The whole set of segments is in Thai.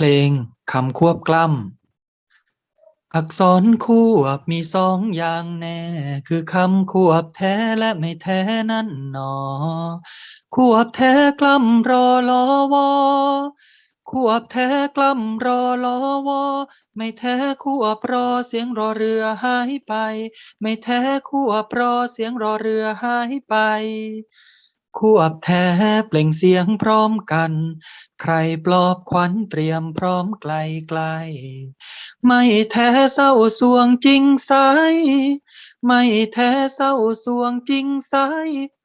เพลงคำควบกล้ำ อักษรควบมีสองอย่างแน่ คือคำควบแท้และไม่แท้นั่นหนอ ควบแท้กล้ำรอลอวอควบแท้กล้ำรอลอวอไม่แท้ควบรอเสียงรอเรือหายไป ไม่แท้ควบรอเสียงรอเรือหายไป ควบแท้เปล่งเสียงพร้อมกัน ใครปลอบขวัญเตรียมพร้อมไกลไกล ไม่แท้เศร้าสวงจริงใส ไม่แท้เศร้าสวงจริงใส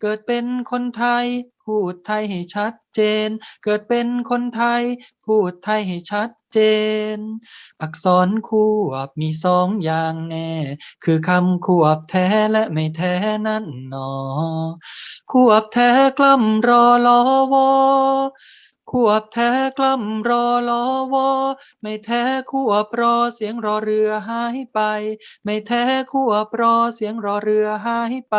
เกิดเป็นคนไทย พูดไทยให้ชัดเจน เกิดเป็นคนไทย พูดไทยให้ชัดเจน อักษรควบมีสองอย่างแน่ คือคำควบแท้และไม่แท้นั่นหนอ ควบแท้กล้ำรอลอวอควบแท้กล้ำรอลอวอไม่แท้ควบรอเสียงรอเรือหายไป ไม่แท้ควบรอเสียงรอเรือหายไป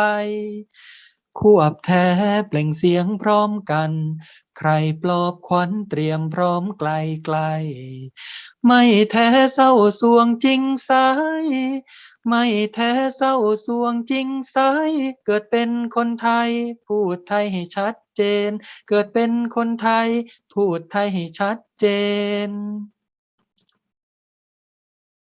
ควบแท้เปล่งเสียงพร้อมกัน ใครปลอบขวัญเตรียมพร้อมไกลไกล ไม่แท้เศร้าสวงจริงใส ไม่แท้เศร้าสวงจริงใสเกิดเป็นคนไทย พูดไทยให้ชัดเจน เกิดเป็นคนไทย พูดไทยให้ชัดเจน